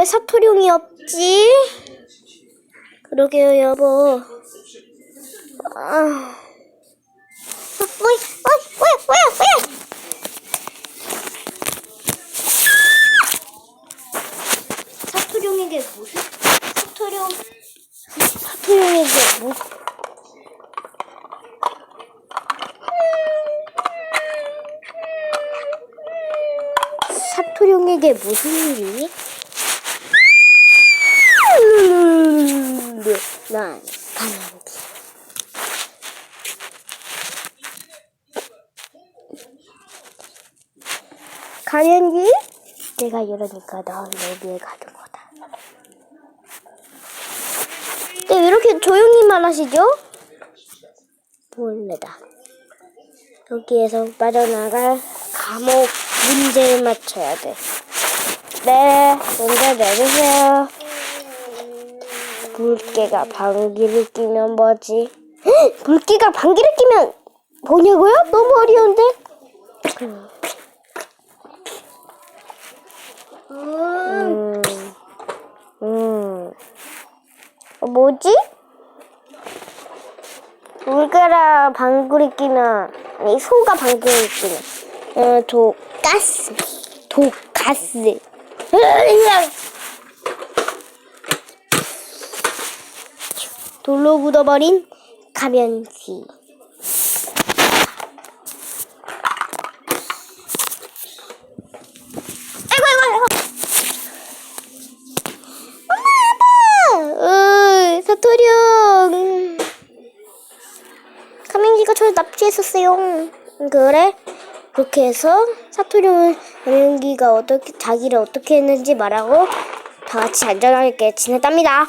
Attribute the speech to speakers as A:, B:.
A: 왜 사토룡이 없지? 그러게요, 여보. 아. 사토룡에게 무슨? 사토룡, 사토룡에게 뭐? 사토룡에게 무슨 일이? 난 가만히. 가면기? 내가 이러니까 넌 여기에 가는 거다. 네, 왜 이렇게 조용히 말하시죠? 몰래다. 여기에서 빠져나갈 감옥 문제를 맞춰야 돼. 네, 문제 내주세요. 물개가 방귀를 끼면 뭐지? 헉! 물개가 방귀를 끼면 뭐냐고요? 너무 어려운데? 음, 음, 어, 뭐지? 물개라 방귀를 끼면 아니 소가 방귀를 끼면 어, 독가스 독가스 으악! 돌로 묻어버린 가면지. 납치했었어요. 그래? 그렇게 해서 사토령은 가면기가 어떻게 자기를 어떻게 했는지 말하고 다 같이 안전하게 지냈답니다.